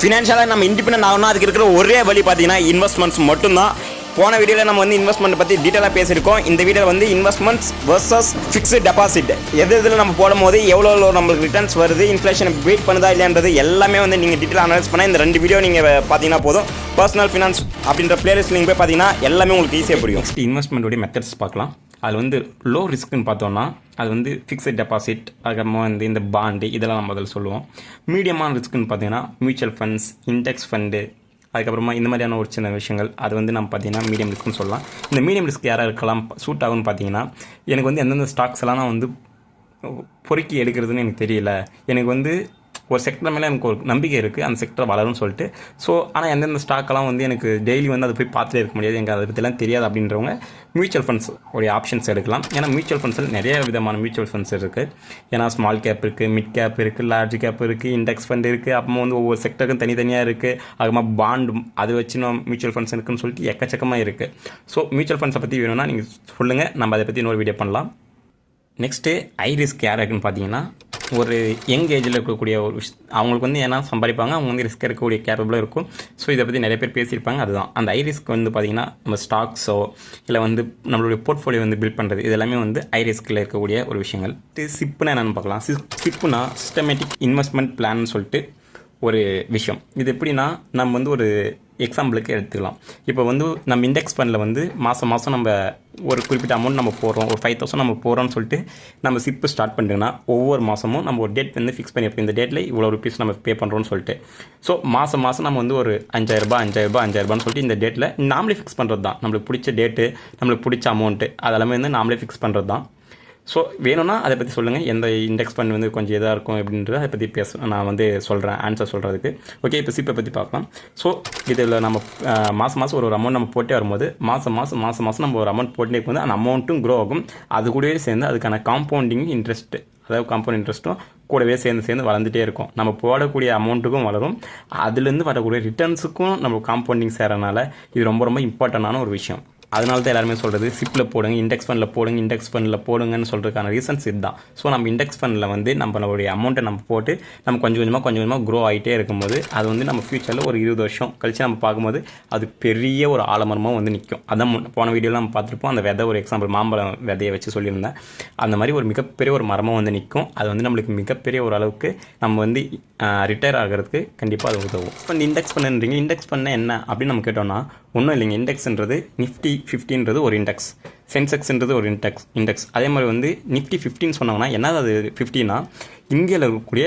ஃபினான்ஷியலாக நம்ம இண்டிபெண்ட் ஆகணும் அதுக்கு இருக்கிற ஒரே வழி பார்த்தீங்கன்னா இன்வெஸ்ட்மெண்ட்ஸ் மட்டும்தான். போன வீடியோவில் நம்ம வந்து இன்வெஸ்ட்மெண்ட் பற்றி டீட்டெயிலாக பேசியிருக்கோம். இந்த வீடியோவில் வந்து இன்வெஸ்ட்மெண்ட்ஸ் வர்சஸ் ஃபிக்ஸ்டு டெபாசிட் எது இதில் நம்ம போடும்போது எவ்வளோ எவ்வளோ நம்மளுக்கு ரிட்டர்ன்ஸ் வருது இன்ஃப்ளேஷன் வெயிட் பண்ணுதா இல்லைன்றது எல்லாமே வந்து நீங்கள் டீட்டெயில் அனலைஸ் பண்ணால் இந்த ரெண்டு வீடியோ நீங்கள் பார்த்தீங்கன்னா போதும். பர்சனல் ஃபினான்ஸ் அப்படின்ற பிளேலிஸ்ட் நீங்கள் போய் பார்த்தீங்கன்னா எல்லாமே உங்களுக்கு ஈஸியாக புரியும். இன்வெஸ்ட்மெண்ட்டோடைய மெத்தட்ஸ் பார்க்கலாம். அதில் வந்து லோ ரிஸ்க்குன்னு பார்த்தோன்னா அது வந்து ஃபிக்ஸட் டெபாசிட் அதுக்கப்புறமா வந்து இந்த பாண்டு இதெல்லாம் நம்ம அதில் சொல்லுவோம். மீடியமான ரிஸ்க்குன்னு பார்த்தீங்கன்னா மியூச்சுவல் ஃபண்ட்ஸ் இண்டெக்ஸ் ஃபண்டு அதுக்கப்புறமா இந்த மாதிரியான ஒரு சின்ன விஷயங்கள் அது வந்து நம்ம பார்த்தீங்கன்னா மீடியம் ரிஸ்க்னு சொல்லலாம். இந்த மீடியம் ரிஸ்க் யாராக இருக்கலாம் சூட் ஆகும்னு பார்த்தீங்கன்னா எனக்கு வந்து எந்தெந்த ஸ்டாக்ஸ் எல்லாம் நான் வந்து பொறுக்கி எடுக்கிறதுன்னு எனக்கு தெரியல. எனக்கு வந்து ஒரு செக்டர் மேலே எனக்கு ஒரு நம்பிக்கை இருக்குது அந்த செக்டர் வளரும்னு சொல்லிட்டு. ஸோ ஆனால் எந்தெந்த ஸ்டாக்கெல்லாம் வந்து எனக்கு டெய்லி வந்து அதை போய் பார்த்துட்டே இருக்க முடியாது எனக்கு அதை பற்றிலாம் தெரியாது அப்படின்றவங்க மியூச்சுவல் ஃபண்ட்ஸ் உடைய ஆப்ஷன்ஸ் எடுக்கலாம். ஏன்னா மியூச்சுவல் ஃபண்ட்ஸில் நிறைய விதமான மியூச்சுவல் ஃபண்ட்ஸ் இருக்குது ஏன்னா ஸ்மால் கேப் இருக்குது மிட் கேப் இருக்குது லார்ஜ் கேப் இருக்குது இண்டெக்ஸ் ஃபண்ட் இருக்குது அப்புறமா வந்து ஒவ்வொரு செக்டருக்கும் தனித்தனியாக இருக்குது அதுக்கப்புறமா பாண்டு அது வச்சு நம்ம மியூச்சுவல் ஃபண்ட்ஸ் இருக்குன்னு சொல்லிட்டு எக்கச்சக்கமாக இருக்குது ஸோ மியூச்சுவல் ஃபண்ட்ஸை பற்றி வேணும்னா நீங்கள் சொல்லுங்கள் நம்ம அதை பற்றி இன்னொரு வீடியோ பண்ணலாம். நெக்ஸ்ட்டு ஐ ரிஸ்க் யார் இருக்குன்னு பார்த்தீங்கன்னா ஒரு யங் ஏஜில் இருக்கக்கூடிய ஒரு விஷ் அவங்களுக்கு வந்து ஏன்னா சம்பாதிப்பாங்க அவங்க வந்து ரிஸ்க் எடுக்கக்கூடிய கேப்பபிளாக இருக்கும். ஸோ இதை பற்றி நிறைய பேர் பேசியிருப்பாங்க அதுதான். அந்த ஐ ரிஸ்க் வந்து பார்த்திங்கன்னா நம்ம ஸ்டாக்ஸோ இல்லை வந்து நம்மளுடைய போர்ட்ஃபோலியோ வந்து பில்ட் பண்ணுறது இது எல்லாமே வந்து ஐ ரிஸ்கில் இருக்கக்கூடிய ஒரு விஷயங்கள். சிப்புனா என்னென்னு பார்க்கலாம் சிப்புனா சிஸ்டமேட்டிக் இன்வெஸ்ட்மெண்ட் பிளான்னு சொல்லிட்டு ஒரு விஷயம். இது எப்படின்னா நம்ம வந்து ஒரு எக்ஸாம்பிளுக்கு எடுத்துக்கலாம். இப்போ வந்து நம்ம இண்டெக்ஸ் ஃபண்டில் வந்து மாதம் மாதம் நம்ம ஒரு குறிப்பிட்ட அமௌண்ட் நம்ம போடுறோம். ஒரு ஃபைவ் தௌசண்ட் நம்ம போகிறோம்னு சொல்லிட்டு நம்ம சிப்பு ஸ்டார்ட் பண்ணிட்டோம்னா ஒவ்வொரு மாதமும் நம்ம ஒரு டேட் வந்து ஃபிக்ஸ் பண்ணியிருப்போம் இந்த டேட்டில் இவ்வளோ ருபீஸ் நம்ம பே பண்ணுறோம்னு சொல்லிட்டு. ஸோ மாதம் மாதம் நம்ம வந்து ஒரு அஞ்சாயிரரூபா அஞ்சாயிரரூபா அஞ்சாயிரரூபான்னு சொல்லிட்டு இந்த டேட்டில் நாமளே ஃபிக்ஸ் பண்ணுறது தான் நம்மளுக்கு பிடிச்ச டேட்டு நம்மளுக்கு பிடிச்ச அமௌண்ட்டு அதெல்லாமே வந்து நாமளே ஃபிக்ஸ் பண்ணுறது தான் ஸோ வேணும்னா அதை பற்றி சொல்லுங்கள் எந்த இண்டெக்ஸ் ஃபண்ட் வந்து கொஞ்சம் இதாக இருக்கும் அப்படின்றத அதை பற்றி பேச நான் வந்து சொல்கிறேன் ஆன்சர் சொல்கிறதுக்கு ஓகே இப்போ சிப்பை பற்றி பார்க்கலாம். ஸோ இதில் நம்ம மாதம் மாதம் ஒரு ஒரு அமௌண்ட் நம்ம போட்டே வரும்போது மாதம் மாதம் மாதம் மாதம் நம்ம ஒரு அமௌண்ட் போட்டே வந்து அந்த அமௌண்ட்டும் க்ரோ ஆகும். அது கூடவே சேர்ந்து அதுக்கான காம்பவுண்டிங் இன்ட்ரெஸ்ட் அதாவது காம்பவுண்ட் இன்ட்ரெஸ்ட்டும் கூடவே சேர்ந்து சேர்ந்து வளர்ந்துட்டே இருக்கும். நம்ம போடக்கூடிய அமௌண்ட்டுக்கும் வளரும். அதுலேருந்து வரக்கூடிய ரிட்டர்ன்ஸுக்கும் நம்ம காம்பவுண்டிங் சேரனால இது ரொம்ப ரொம்ப இம்பார்ட்டண்டான ஒரு விஷயம். அதனால தான் எல்லாருமே சொல்கிறது சிப்பில் போடுங்க இண்டெக்ஸ் ஃபண்டில் போடுங்க இண்டெக்ஸ் ஃபண்டில் போடுங்கன்னு சொல்கிறதுக்கான ரீசன்ஸ் இதுதான். ஸோ நம்ம இண்டெக்ஸ் ஃபண்டில் வந்து நம்மளுடைய அமௌண்ட்டை நம்ம போட்டு நம்ம கொஞ்சம் கொஞ்சமாக கொஞ்சம் கொஞ்சமாக க்ரோ ஆகிட்டே இருக்கும்போது அது வந்து நம்ம ஃப்யூச்சரில் ஒரு இருபது வருஷம் கழிச்சு நம்ம பார்க்கும்போது அது பெரிய ஒரு ஆலமரமாக வந்து நிற்கும் அதான் போன வீடியோவில் நம்ம பார்த்துருப்போம் அந்த விதை ஒரு எக்ஸாம்பிள் மாம்பழம் விதையை வச்சு சொல்லியிருந்தேன். அந்த மாதிரி ஒரு மிகப்பெரிய ஒரு மரமாக வந்து நிற்கும் அது வந்து நம்மளுக்கு மிகப்பெரிய ஒரு அளவுக்கு நம்ம வந்து ரிட்டையர் ஆகிறதுக்கு கண்டிப்பாக அது உதவும். இப்போ இண்டெக்ஸ் பண்ணுன்றீங்க இண்டெக்ஸ் பண்ண என்ன அப்படின்னு நம்ம கேட்டோம்னா ஒன்றும் இல்லைங்க இண்டெக்ஸ்ன்றது நிஃப்டி ஃபிஃப்டின்றது ஒரு இண்டெக்ஸ் சென்செக்ஸ்ன்றது ஒரு இண்டெக்ஸ் இண்டெக்ஸ் அதே மாதிரி வந்து நிஃப்டி ஃபிஃப்டின்னு சொன்னாங்கன்னா என்ன அது ஃபிஃப்டினா இந்தியாவில் இருக்கக்கூடிய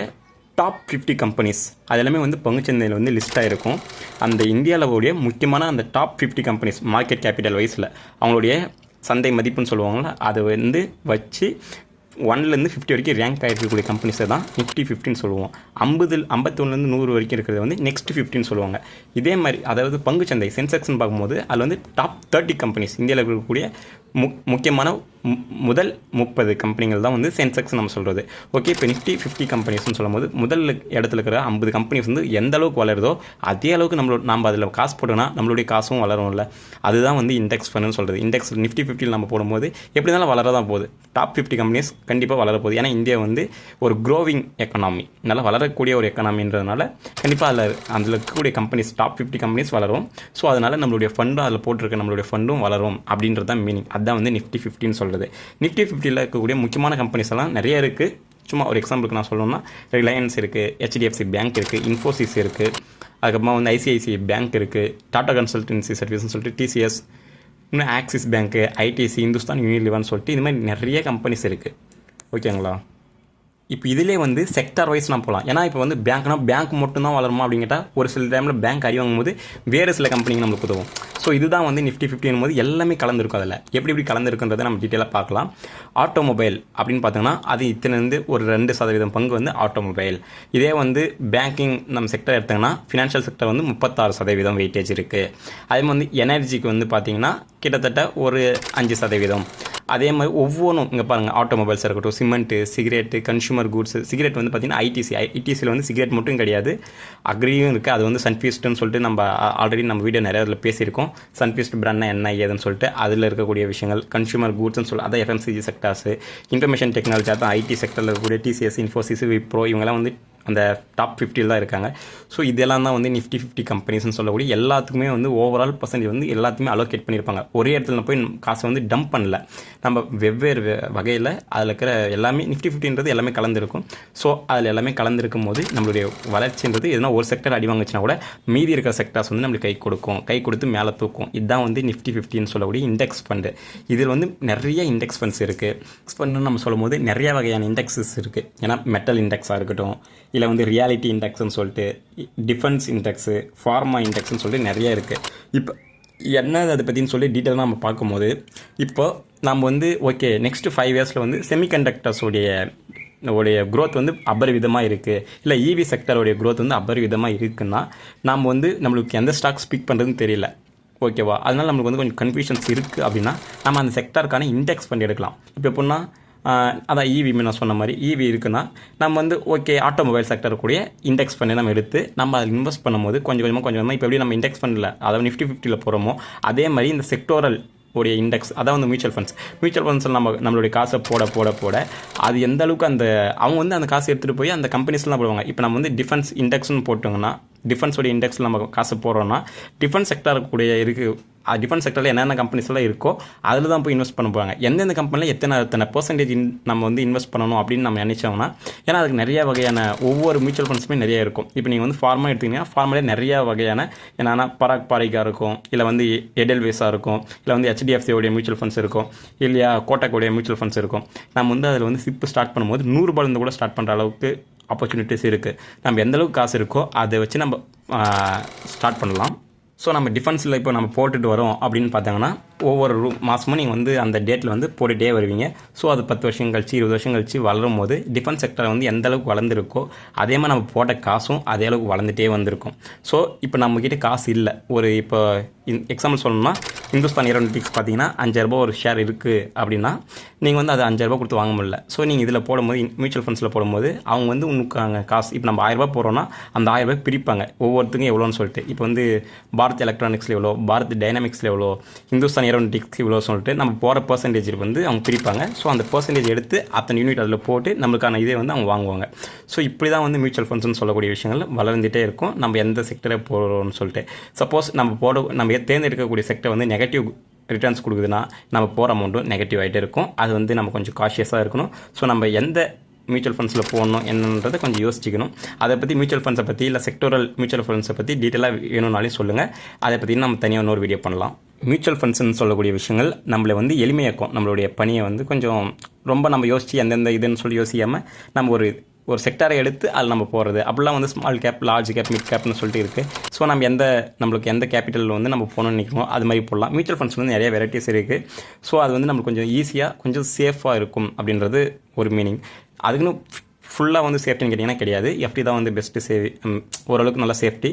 டாப் ஃபிஃப்டி கம்பெனிஸ் அது எல்லாமே வந்து பங்குச்சந்தையில் வந்து லிஸ்ட் ஆகிருக்கும் அந்த இந்தியாவில் உடைய முக்கியமான அந்த top fifty companies market capital வைஸில் அவங்களுடைய சந்தை மதிப்புன்னு சொல்லுவாங்கள்ல அதை வந்து வச்சு ஒன்லேருந்து ஃபிஃப்டி வரைக்கும் ரேங்க் ஆகிருக்கக்கூடிய கம்பெனிஸை தான் நிஃப்டி ஃபிஃப்டின்னு சொல்லுவோம். ஐம்பது ஐம்பத்தொன்னுலேருந்து நூறு வரைக்கும் இருக்கிறது வந்து நெக்ஸ்ட் ஃபிஃப்டின்னு சொல்லுவாங்க. இதே மாதிரி அதாவது பங்குச்சந்தை சென்செக்ஸ்னு பார்க்கும்போது அதில் வந்து டாப் தேர்ட்டி கம்பெனிஸ் இந்தியாவில் இருக்கக்கூடிய மு முக்கியமான மு- முதல் முப்பது கம்பெனிகள் தான் வந்து சென்செக்ஸ் நம்ம சொல்கிறது ஓகே இப்போ நிஃப்டி ஃபிஃப்டி கம்பெனிஸ்னு சொல்லும்போது முதல் இடத்துல இருக்கிற ஐம்பது கம்பெனிஸ் வந்து எந்த அளவுக்கு வளருதோ அதே அளவுக்கு நம்மளோட நம்ம அதில் காசு போட்டோம்னா நம்மளுடைய காசும் வளரும்ல. அதுதான் வந்து இண்டெக்ஸ் ஃபண்டுன்னு சொல்கிறது இண்டெக்ஸ் நிஃப்டி ஃபிஃப்டியில் நம்ம போடும்போது எப்படி இருந்தாலும் வளர தான் போகுது. டாப் ஃபிஃப்டி கம்பெனிஸ் கண்டிப்பாக வளரப்போகுது ஏன்னா இந்தியா வந்து ஒரு க்ரோவிங் எக்கனாமி நல்லா வளரக்கூடிய ஒரு எக்கனாமின்றதுனால கண்டிப்பாக அதில் அதில் இருக்கக்கூடிய கம்பெனிஸ் டாப் ஃபிஃப்டி கம்பெனிஸ் வளரும். ஸோ அதனால் நம்மளுடைய ஃபண்டும் அதில் போட்டிருக்க நம்மளுடைய ஃபண்டும் வளரும் அப்படின்றது தான் மீனிங் அதுதான் வந்து நிஃப்டி ஃபிஃப்டின்னு சொல்கிறது நிஃப்டி ஃபிஃப்டியில் இருக்கக்கூடிய முக்கியமான கம்பெனிஸ் எல்லாம் நிறைய இருக்குது சும்மா ஒரு எக்ஸாம்பிளுக்கு நான் சொல்லணும்னா ரிலையன்ஸ் இருக்குது ஹெச்டிஎஃப்சி பேங்க் இருக்குது இன்ஃபோசிஸ் இருக்குது அதுக்கப்புறமா வந்து ஐசிஐசிஐ பேங்க் இருக்குது டாடா கன்சல்டன்சி சர்வீஸ்னு சொல்லிட்டு டிசிஎஸ் இன்னும் ஆக்சிஸ் பேங்க்கு ஐடிசி இந்துஸ்தான் யூனிலிவர்னு சொல்லிட்டு இது மாதிரி நிறைய கம்பெனிஸ் இருக்குது ஓகேங்களா? இப்போ இதிலே வந்து செக்டார் வைஸ் நான் போகலாம் ஏன்னா இப்போ வந்து பேங்க்னா பேங்க் மட்டும்தான் வளருமா அப்படின்னு ஒரு சில டைமில் பேங்க் அறி வாங்கும்போது வேறு சில கம்பெனிங்க நம்மளுக்கு உதவும். ஸோ இதுதான் வந்து நிஃப்டி ஃபிஃப்டின் போது எல்லாமே கலந்துருக்கும் அதில். எப்படி எப்படி கலந்துருக்குன்றதை நம்ம டீட்டெயிலாக பார்க்கலாம். ஆட்டோமொபைல் அப்படின்னு பார்த்தோம்னா அது இத்தனைந்து ஒரு ரெண்டு சதவீதம் பங்கு வந்து ஆட்டோமொபைல் இதே வந்து பேங்கிங் நம்ம செக்டர் எடுத்தாங்கன்னா ஃபினான்ஷியல் செக்டர் வந்து முப்பத்தாறு சதவீதம் வெயிட்டேஜ் இருக்குது அதே மாதிரி வந்து எனர்ஜிக்கு வந்து பார்த்திங்கன்னா கிட்டத்தட்ட ஒரு அஞ்சு சதவீதம். அதே மாதிரி ஒவ்வொன்றும் இங்கே பாருங்கள் ஆட்டோமொபைல்ஸ் இருக்கட்டும் cement cigarette consumer goods cigarette வந்து பார்த்திங்கன்னா ஐடிசி ஐடிசியில் வந்து சிகரெட் மட்டும் கிடையாது. அக்ரியும் இருக்குது அது வந்து சன்ஃபியூஸ்ட்னு சொல்லிட்டு நம்ம ஆல்ரெடி நம்ம வீடியோ நிறைய இதில் பேசியிருக்கோம். சன்ஃபியூஸ்ட் பிராண்ட்னா என்ன ஏதுன்னு சொல்லிட்டு அதில் இருக்கக்கூடிய விஷயங்கள் கன்சூமர் கூட்ஸ்னு சொல்லி அதான் எஃப்எம்சிஜி செக்டார்ஸு இன்ஃபர்மேஷன் டெக்னாலஜி அதான் ஐடி செக்டரில் இருக்கக்கூடிய டிசிஎஸ் இன்ஃபோசிஸ் விப்ரோ இவங்கெல்லாம் வந்து அந்த டாப் ஃபிஃப்டியில் தான் இருக்காங்க. ஸோ இதெல்லாம் தான் வந்து நிஃப்டி ஃபிஃப்டி கம்பெனிஸ்னு சொல்லக்கூடிய எல்லாத்துக்குமே வந்து ஓவரால் பர்சன்டேஜ் வந்து எல்லாத்துக்குமே அலோகேட் பண்ணியிருப்பாங்க. ஒரே இடத்துல போய் காசை வந்து டம்ப் பண்ணல. நம்ம வெவ்வேறு வகையில் அதில் இருக்கிற எல்லாமே நிஃப்டி ஃபிஃப்டின்றது எல்லாமே கலந்துருக்கும். ஸோ அதில் எல்லாமே கலந்துருக்கும் போது நம்மளுடைய வளர்ச்சின்றது எதனா ஒரு செக்டர் அடி வாங்குச்சுன்னா கூட மீதி இருக்கிற செக்டர்ஸ் வந்து நம்மளுக்கு கை கொடுக்கும். கை கொடுத்து மேலே தூக்கும். இதுதான் வந்து நிஃப்டி ஃபிஃப்டின்னு சொல்லக்கூடிய இண்டெக்ஸ் ஃபண்டு இதில் வந்து நிறைய இண்டெக்ஸ் ஃபண்ட்ஸ் இருக்குது இண்டெக்ஸ் ஃபண்டுன்னு நம்ம சொல்லும்போது நிறைய வகையான இண்டெக்ஸஸ் இருக்குது ஏன்னா மெட்டல் இண்டெக்ஸாக இருக்கட்டும் இல்லை வந்து ரியாலிட்டி இண்டெக்ஸ்னு சொல்லிட்டு டிஃபென்ஸ் இண்டெக்ஸு ஃபார்மா இண்டெக்ஸ்னு சொல்லிட்டு நிறைய இருக்குது இப்போ என்ன அதை பற்றின்னு சொல்லி டீட்டெயிலாக நம்ம பார்க்கும்போது இப்போ நம்ம வந்து ஓகே நெக்ஸ்ட்டு ஃபைவ் இயர்ஸில் வந்து செமிகண்டக்டர்ஸோடைய உடைய க்ரோத் வந்து அபரிவிதமாக இருக்குது இல்லை இவி செக்டருடைய க்ரோத் வந்து அபரிவிதமாக இருக்குன்னா நம்ம வந்து நம்மளுக்கு எந்த ஸ்டாக்ஸ் ஸ்பீக் பண்ணுறதுன்னு தெரியல. ஓகேவா அதனால் நம்மளுக்கு வந்து கொஞ்சம் கன்ஃபியூஷன்ஸ் இருக்குது அப்படின்னா நம்ம அந்த செக்டருக்கான இண்டெக்ஸ் பண்ணி எடுக்கலாம் இப்போ எப்படின்னா அதான் இவி நான் சொன்ன மாதிரி இவி இருக்குன்னா நம்ம வந்து ஓகே ஆட்டோமொபைல் செக்டர் கூடிய இண்டெக்ஸ் பண்ணி நம்ம எடுத்து நம்ம அதில் இன்வெஸ்ட் பண்ணும்போது கொஞ்சம் கொஞ்சமாக கொஞ்சம் கொஞ்சமாக இப்போ எப்படி நம்ம இண்டெக்ஸ் பண்ணல அதாவது நிஃப்டி ஃபிஃப்டியில் போகிறோமோ அதே மாதிரி இந்த செக்டோரல் உடைய இண்டெக்ஸ் அதான் வந்து மியூச்சுவல் ஃபண்ட்ஸ் மியூச்சுவல் ஃபண்ட்ஸில் நம்ம நம்மளுடைய காசை போட போட போட அது எந்த அளவுக்கு அந்த அவங்க வந்து அந்த காசை எடுத்துகிட்டு போய் அந்த கம்பெனிஸ்லாம் போடுவாங்க. இப்போ நம்ம வந்து டிஃபென்ஸ் இண்டெக்ஸ்னு போட்டோங்கன்னா டிஃபென்ஸோடைய இண்டெக்ஸில் நம்ம காசு போடுறோன்னா டிஃபென்ஸ் செக்டர் கூடிய இருக்குது டிஃபென்ஸ் செக்டரில் என்னென்ன கம்பெனிஸ்லாம் இருக்கோ அதில் தான் போய் இன்வெஸ்ட் பண்ண போகிறாங்க எந்தெந்த கம்பெனியில் எத்தனை எத்தனை பர்சன்டேஜ் நம்ம வந்து இன்வெஸ்ட் பண்ணணும் அப்படின்னு நம்ம நினச்சோம்னா ஏன்னா அதுக்கு நிறைய வகையான ஒவ்வொரு மியூச்சுவல் ஃபண்ட்ஸுமே நிறைய இருக்கும். இப்போ நீங்கள் வந்து ஃபார்மா எடுத்தீங்கன்னா ஃபார்மாலே நிறைய வகையான என்னென்னா பராக் பாரிக்காக இருக்கும் இல்லை வந்து எடெல்வேஸாக இருக்கும் இல்லை வந்து ஹெச்டிஎஃப்சியோடைய மியூச்சுவல் ஃபண்ட்ஸ் இருக்கும் இல்லையா கோட்டாக்கோடைய மியூச்சுவல் ஃபண்ட்ஸ் இருக்கும். நம்ம வந்து அதில் வந்து சிப்பு ஸ்டார்ட் பண்ணும்போது நூறுரூபாலேருந்து கூட ஸ்டார்ட் பண்ணுற அளவுக்கு ஆப்பர்ச்சுனிட்டிஸ் இருக்குது நம்ம எந்தளவுக்கு காசு இருக்கோ அதை வச்சு நம்ம ஸ்டார்ட் பண்ணலாம். ஸோ நம்ம டிஃபென்ஸில் இப்போ நம்ம போட்டுட்டு வரோம் அப்படின்னு பார்த்தாங்கன்னா ஒவ்வொரு ரூ மாதமும் நீங்கள் வந்து அந்த டேட்டில் வந்து போட்டுகிட்டே வருவீங்க. ஸோ அது பத்து வருஷம் கழிச்சு இருபது வருஷம் கழிச்சு வளரும் போது டிஃபென்ஸ் செக்டர் வந்து எந்த அளவுக்கு வளர்ந்துருக்கோ அதே மாதிரி நம்ம போட்ட காசும் அதே அளவுக்கு வளர்ந்துட்டே வந்திருக்கும். ஸோ இப்போ நம்மக்கிட்ட காசு இல்லை. ஒரு இப்போ எக்ஸாம்பிள் சொல்லணும்னா இந்துஸ்தான் ஏரோனாட்டிக்ஸ் பார்த்தீங்கன்னா அஞ்சாயிரரூபா ஒரு ஷேர் இருக்குது அப்படின்னா நீங்கள் வந்து அது அஞ்சாயிரரூபா கொடுத்து வாங்க முடியல. ஸோ நீங்கள் இதில் போடும்போது மியூச்சுவல் ஃபண்ட்ஸில் போடும்போது அவங்க வந்து உனக்காங்க அங்கே காசு. இப்போ நம்ம ஆயிரரூபா போகிறோன்னா அந்த ஆயிரரூபாய்க்கு பிரிப்பாங்க. ஒவ்வொருத்துக்கும் எவ்வளோன்னு சொல்லிட்டு. இப்போ வந்து பாரத் எலக்ட்ரானிக்ஸில் எவ்வளோ பாரத் டைனாமிக்ஸில் எவ்வளோ இந்துஸ்தான் ஏரோனாட்டிக்ஸ் இவ்வளோ சொல்லிட்டு நம்ம போகிற பர்சன்டேஜ் வந்து அவங்க பிரிப்பாங்க. ஸோ அந்த பர்சன்டேஜ் எடுத்து அத்தனை யூனிட் அதில் போட்டு நம்மளுக்கான இதே வந்து அவங்க வாங்குவாங்க. ஸோ இப்படி தான் வந்து மியூச்சுவல் ஃபண்ட்ஸ்னு சொல்லக்கூடிய விஷயங்கள் வளர்ந்துட்டே இருக்கும். நம்ம எந்த செக்டரை போகிறோம்னு சொல்லிட்டு. சப்போஸ் நம்ம போட நம்ம தேர்ந்தெடுக்கக்கூடிய செக்டர் வந்து நெகட்டிவ் ரிட்டர்ன்ஸ் கொடுக்குதுன்னா நம்ம போகிற அமௌண்ட்டும் நெகட்டிவ் ஆகிட்டே இருக்கும். அது வந்து நம்ம கொஞ்சம் காஷியஸாக இருக்கணும். ஸோ நம்ம எந்த மியூச்சுவல் ஃபண்ட்ஸில் போகணும் என்னன்றதை கொஞ்சம் யோசிச்சுக்கணும். அதை பற்றி மியூச்சுவல் ஃபண்ட்ஸை பற்றி இல்லை செக்டோரல் மியூச்சுவல் ஃபண்ட்ஸை பற்றி டீட்டெயிலாக வேணும்னாலும் சொல்லுங்கள் அதை பற்றி நம்ம தனியாக இன்னொரு வீடியோ பண்ணலாம். மியூச்சுவல் ஃபண்ட்ஸ்னு சொல்லக்கூடிய விஷயங்கள் நம்மளை வந்து எளிமையாக்கும். நம்மளுடைய பணியை வந்து கொஞ்சம் ரொம்ப நம்ம யோசித்து எந்தெந்த இதுன்னு சொல்லி யோசிக்காமல் நம்ம ஒரு ஒரு செக்டாரை எடுத்து அதில் நம்ம போகிறது அப்படிலாம் வந்து small cap large cap mid கேப்னு சொல்லிட்டு இருக்குது ஸோ நம்ம எந்த நம்மளுக்கு எந்த கேபிட்டலில் வந்து நம்ம போகணும்னு நினைக்கிறோமோ அது மாதிரி போடலாம். மியூச்சுவல் ஃபண்ட்ஸ் வந்து நிறைய வெரைட்டிஸ் இருக்குது ஸோ அது வந்து நம்மளுக்கு கொஞ்சம் ஈஸியாக கொஞ்சம் சேஃபாக இருக்கும் அப்படின்றது ஒரு மீனிங் அதுக்குன்னு ஃபுல்லாக வந்து சேஃப்டின்னு கேட்டிங்கன்னா கிடையாது. எஃப்டி தான் வந்து பெஸ்ட்டு சேவி ஓரளவுக்கு நல்ல சேஃப்டி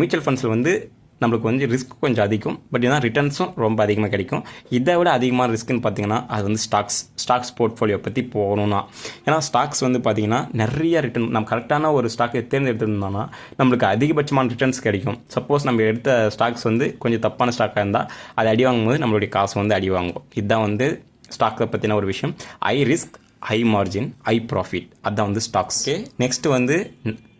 மியூச்சுவல் ஃபண்ட்ஸில் வந்து நம்மளுக்கு வந்து ரிஸ்க் கொஞ்சம் அதிகம் பட் இதான் ரிட்டர்ன்ஸும் ரொம்ப அதிகமாக கிடைக்கும். இதை விட அதிகமான ரிஸ்க்குன்னு பார்த்தீங்கன்னா அது வந்து ஸ்டாக்ஸ் ஸ்டாக்ஸ் போர்ட்ஃபோலியோ பற்றி போகணும்னா. ஏன்னா ஸ்டாக்ஸ் வந்து பார்த்தீங்கன்னா நிறைய ரிட்டர்ன் நம்ம கரெக்டான ஒரு ஸ்டாக்கை தேர்ந்தெடுத்திருந்தோம்னா நம்மளுக்கு அதிகபட்சமான ரிட்டர்ன்ஸ் கிடைக்கும். சப்போஸ் நம்ம எடுத்த ஸ்டாக்ஸ் வந்து கொஞ்சம் தப்பான ஸ்டாக்காக இருந்தால் அது அடி வாங்கும்போது நம்மளுடைய காசு வந்து அடி வாங்கும். இதுதான் வந்து ஸ்டாக்கை பற்றின ஒரு விஷயம். High risk high margin high profit அதுதான் வந்து ஸ்டாக்ஸ் நெக்ஸ்ட் வந்து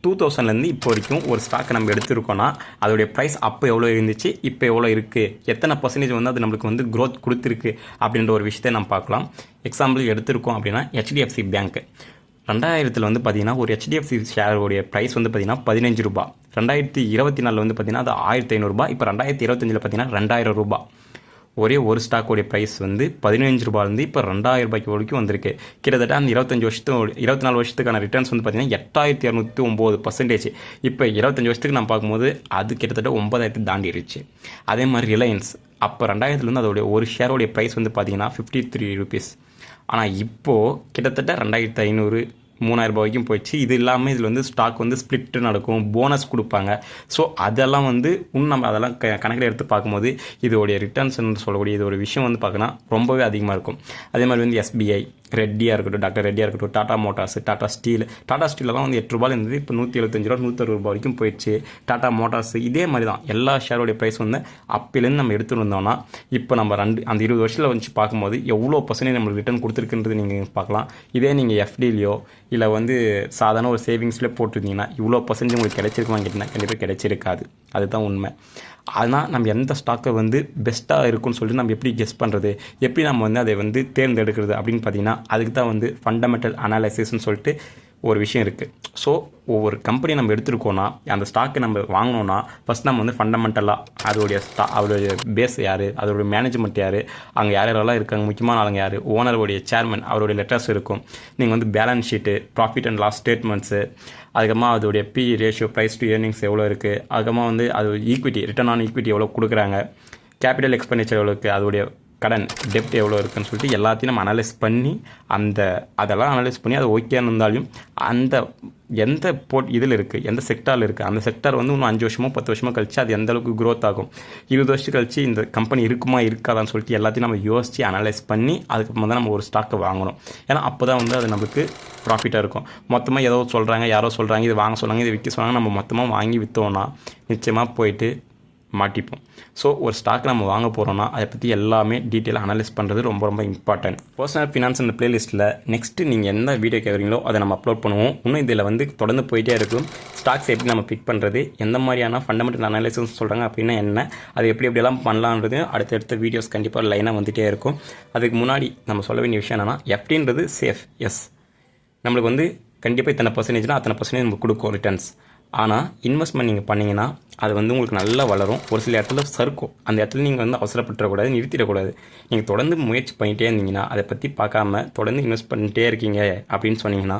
டூ தௌசண்ட்லேருந்து இப்போ வரைக்கும் ஒரு ஸ்டாக்கை நம்ம எடுத்திருக்கோன்னா அதோடைய ப்ரைஸ் அப்போ எவ்வளோ இருந்துச்சு இப்போ எவ்வளோ இருக்குது எத்தனை பர்சன்டேஜ் வந்து அது நம்மளுக்கு வந்து க்ரோத் கொடுத்துருக்கு அப்படின்ற ஒரு விஷயத்தை நம்ம பார்க்கலாம். எக்ஸாம்பிள் எடுத்திருக்கோம் அப்படின்னா ஹெச்டிஎஃப்சி பேங்க் ரெண்டாயிரத்தில் வந்து பார்த்தீங்கன்னா ஒரு ஹெச்டிஎஃப்சி ஷேருடைய ப்ரைஸ் வந்து பார்த்தீங்கன்னா பதினஞ்சு ரூபா ரெண்டாயிரத்தி இருபத்தி நாலில் வந்து பார்த்தீங்கன்னா அது ஆயிரத்தி ஐநூறுரூபா இப்போ ரெண்டாயிரத்தி இருபத்தஞ்சில் பார்த்தீங்கன்னா ரெண்டாயிரம் ரூபாய். ஒரே ஒரு ஸ்டாக்கோடைய ப்ரைஸ் வந்து பதினஞ்சு ரூபாயிலேருந்து இப்போ ரெண்டாயிரம் ரூபாய்க்கு வரைக்கும் வந்திருக்கு. கிட்டத்தட்ட அந்த இருபத்தஞ்சு வருஷத்து இருபத்தி நாலு வருஷத்துக்கான ரிட்டர்ன்ஸ் வந்து பார்த்தீங்கன்னா எட்டாயிரத்தி இரநூத்தி ஒம்பது பர்சன்டேஜ் இப்போ இருபத்தஞ்சு வருஷத்துக்கு நான் பார்க்கும்போது அது கிட்டத்தட்ட ஒன்பதாயிரத்து தாண்டிடுச்சு அதே மாதிரி ரிலையன்ஸ் அப்போ ரெண்டாயிரத்துலேருந்து அதோடைய ஒரு ஷேரோடைய ப்ரைஸ் வந்து பார்த்தீங்கன்னா ஃபிஃப்டி த்ரீ ருபீஸ் ஆனால் இப்போது கிட்டத்தட்ட ரெண்டாயிரத்து ஐநூறு மூணாயிரம் ரூபாய் வரைக்கும் போயிடுச்சு. இது இல்லாமல் இதில் வந்து ஸ்டாக் வந்து ஸ்ப்ளிட் நடக்கும். போனஸ் கொடுப்பாங்க. ஸோ அதெல்லாம் வந்து இன்னும் நம்ம அதெல்லாம் க கணக்கில் எடுத்து பார்க்கும்போது இதோடைய ரிட்டர்ன்ஸ்னு சொல்லக்கூடிய இது ஒரு விஷயம் வந்து பார்க்கணும் ரொம்பவே அதிகமாக இருக்கும். அதே மாதிரி வந்து எஸ்பிஐ ரெட்டியாக இருக்கட்டும் டாக்டர் ரெட்டியாக இருக்கட்டும் டாடா மோட்டார்ஸ் டாடா ஸ்டீல் டாடா ஸ்டீலெலாம் வந்து எட்டு ரூபாயில் இருந்தது இப்போ நூற்றி எழுபத்தஞ்சு ரூபா நூற்றறுபது ரூபா வரைக்கும் போயிடுச்சு. டாடா மோட்டார்ஸ் இதே மாதிரி தான். எல்லா ஷேரோடைய ப்ரைஸ் வந்து அப்பிலேருந்து நம்ம எடுத்துகிட்டு வந்தோம்னா இப்போ நம்ம ரெண்டு அந்த இருபது வருஷத்தில் வச்சு பார்க்கும்போது எவ்வளோ பர்சன்டேஜ் நம்மளுக்கு ரிட்டர்ன் கொடுத்துருக்குன்றது நீங்கள் பார்க்கலாம். இதே நீங்கள் எஃப்டிலையோ இல்லை வந்து சாதாரண ஒரு சேவிங்ஸ்லேயே போட்டிருந்தீங்கன்னா இவ்வளோ பர்சன்டேஜ் உங்களுக்கு கிடைச்சிருக்குமான்னு கேட்டிங்கன்னா கண்டிப்பாக கிடைச்சிருக்காது. அதுதான் உண்மை. ஆனால் நம்ம எந்த ஸ்டாக்கை வந்து பெஸ்ட்டாக இருக்கும்னு சொல்லிட்டு நம்ம எப்படி கெஸ் பண்ணுறது எப்படி நம்ம வந்து அதை வந்து தேர்ந்தெடுக்கிறது அப்படின்னு பார்த்தீங்கன்னா அதுக்கு தான் வந்து ஃபண்டமெண்டல் அனாலிசிஸ்ன்னு சொல்லிட்டு ஒரு விஷயம் இருக்குது ஸோ ஒவ்வொரு கம்பெனி நம்ம எடுத்துருக்கோன்னா அந்த ஸ்டாக்கை நம்ம வாங்கினோன்னா ஃபஸ்ட் நம்ம வந்து ஃபண்டமெண்டலாக அதோடைய ஸ்டா அதோடைய பேஸ் யார் அதோடைய மேனேஜ்மெண்ட் யார் அங்கே யார் யாரெல்லாம் இருக்காங்க முக்கியமான ஆளுங்க யார் ஓனருடைய சேர்மன் அவருடைய லெட்டர்ஸ் இருக்கும். நீங்கள் வந்து balance sheet profit and loss statements அதுக்கப்புறமா அதோடைய P ratio price to earnings எவ்வளோ இருக்குது அதுக்கப்புறமா வந்து அது ஈக்விட்டி ரிட்டர்ன் ஆன் ஈக்விட்டி எவ்வளோ கொடுக்குறாங்க கேபிட்டல் எக்ஸ்பெண்டிச்சர் எவ்வளோ இருக்குது அதோடைய கடன் டெப்ட் எவ்வளோ இருக்குன்னு சொல்லிட்டு எல்லாத்தையும் நம்ம அனலைஸ் பண்ணி அந்த அதெல்லாம் அனலைஸ் பண்ணி அது ஓகேன்னு இருந்தாலும் அந்த எந்த போட் இதில் இருக்குது எந்த செக்டாரில் இருக்குது அந்த செக்டார் வந்து இன்னும் அஞ்சு வருஷமோ பத்து வருஷமோ கழிச்சு அது எந்த அளவுக்கு க்ரோத் ஆகும். இருபது வருஷம் கழிச்சு இந்த கம்பெனி இருக்குமா இருக்காதான்னு சொல்லிட்டு எல்லாத்தையும் நம்ம யோசித்து அனலைஸ் பண்ணி அதுக்கப்புறமா தான் நம்ம ஒரு ஸ்டாக்கை வாங்கணும். ஏன்னா அப்போ தான் வந்து அது நமக்கு ப்ராஃபிட்டாக இருக்கும். மொத்தமாக ஏதோ சொல்கிறாங்க யாரோ சொல்கிறாங்க இது வாங்க சொல்கிறாங்க இது விற்க சொன்னாங்க நம்ம மொத்தமாக வாங்கி விற்றோன்னா நிச்சயமாக போயிட்டு மாட்டிப்போம். ஸோ ஒரு ஸ்டாக் நம்ம வாங்க போகிறோம்னா அதை பற்றி எல்லாமே டீட்டெயில் அனலைஸ் பண்ணுறது ரொம்ப ரொம்ப இம்பார்ட்டன்ட் பர்சனல் ஃபினான்ஸ் இந்த பிளேலிஸ்ட்டில் நெக்ஸ்ட்டு நீங்கள் என்ன வீடியோ கேட்குறீங்களோ அதை நம்ம அப்லோட் பண்ணுவோம். இன்னும் இதில் வந்து தொடர்ந்து போயிட்டே இருக்கும். ஸ்டாக்ஸ் எப்படி நம்ம பிக் பண்ணுறது எந்த மாதிரியான ஃபண்டமெண்டல் அனாலிசிஸ் சொல்கிறாங்க அப்படின்னா என்ன அது எப்படி எப்படியெல்லாம் பண்ணலான்றது அடுத்தடுத்த வீடியோஸ் கண்டிப்பாக லைனாக வந்துகிட்டே இருக்கும். அதுக்கு முன்னாடி நம்ம சொல்ல வேண்டிய விஷயம் என்னென்னா எஃப்டின்றது சேஃப் எஸ் நம்மளுக்கு வந்து கண்டிப்பாக இத்தனை பர்சன்டேஜ்னால் அத்தனை பர்சன்டேஜ் நமக்கு கொடுக்கும் ரிட்டர்ன்ஸ் ஆனால் இன்வெஸ்ட்மெண்ட் நீங்கள் பண்ணிங்கன்னா அது வந்து உங்களுக்கு நல்லா வளரும். ஒரு சில இடத்துல சறுக்கும். அந்த இடத்துல நீங்கள் வந்து அவசரப்பட்டுறக்கூடாது நிறுத்திடக்கூடாது. நீங்கள் தொடர்ந்து முயற்சி பண்ணிகிட்டே இருந்தீங்கன்னா அதை பற்றி பார்க்காம தொடர்ந்து இன்வெஸ்ட் பண்ணிட்டே இருக்கீங்க அப்படின்னு சொன்னீங்கன்னா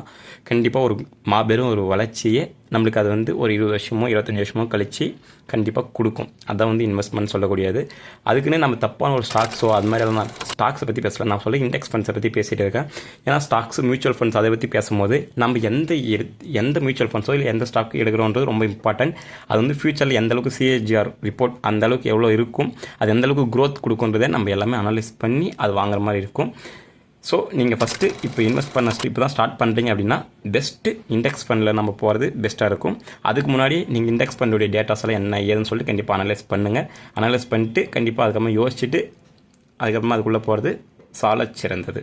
கண்டிப்பாக ஒரு மாபெரும் ஒரு வளர்ச்சியை நம்மளுக்கு அது வந்து ஒரு இருபது வருஷமோ இருபத்தஞ்சி வருஷமோ கழித்து கண்டிப்பாக கொடுக்கும். அதான் வந்து இன்வெஸ்ட்மெண்ட் சொல்லக்கூடியது. அதுக்குன்னு நம்ம தப்பான ஒரு ஸ்டாக்ஸோ அது மாதிரி நான் ஸ்டாக்ஸை பற்றி பேசலாம். நான் சொல்ல இண்டெக்ஸ் ஃபண்ட்ஸை பற்றி பேசிகிட்டு இருக்கேன். ஏன்னா ஸ்டாக்ஸ் மியூச்சுவல் ஃபண்ட்ஸ் அதை பற்றி பேசும்போது நம்ம எந்த எடு- எந்த மியூச்சுவல் ஃபண்ட்ஸோ இல்லை எந்த ஸ்டாக் எடுக்கிறோன்றது ரொம்ப இம்பார்ட்டன்ட் அது வந்து ஃபியூச்சரில் எந்த அளவுக்கு ரிப்போர்ட் அந்த அளவுக்கு எவ்வளோ இருக்கும் அது எந்த அளவுக்கு growth கொடுக்குன்றதை நம்ம எல்லாமே அனலைஸ் பண்ணி அது வாங்குற மாதிரி இருக்கும். ஸோ நீங்கள் ஃபஸ்ட்டு இப்போ இன்வெஸ்ட் பண்ண இப்போ தான் ஸ்டார்ட் பண்ணுறீங்க அப்படின்னா பெஸ்ட்டு இண்டெக்ஸ் ஃபண்டில் நம்ம போகிறது பெஸ்ட்டாக இருக்கும். அதுக்கு முன்னாடி நீங்கள் இண்டெக்ஸ் ஃபண்டுடைய டேட்டாஸ் எல்லாம் என்ன ஏதுன்னு சொல்லிட்டு கண்டிப்பாக அனலைஸ் பண்ணுங்கள் அனலைஸ் பண்ணிட்டு கண்டிப்பாக அதுக்கப்புறமா யோசிச்சுட்டு அதுக்கப்புறமா அதுக்குள்ளே போகிறது சால சிறந்தது.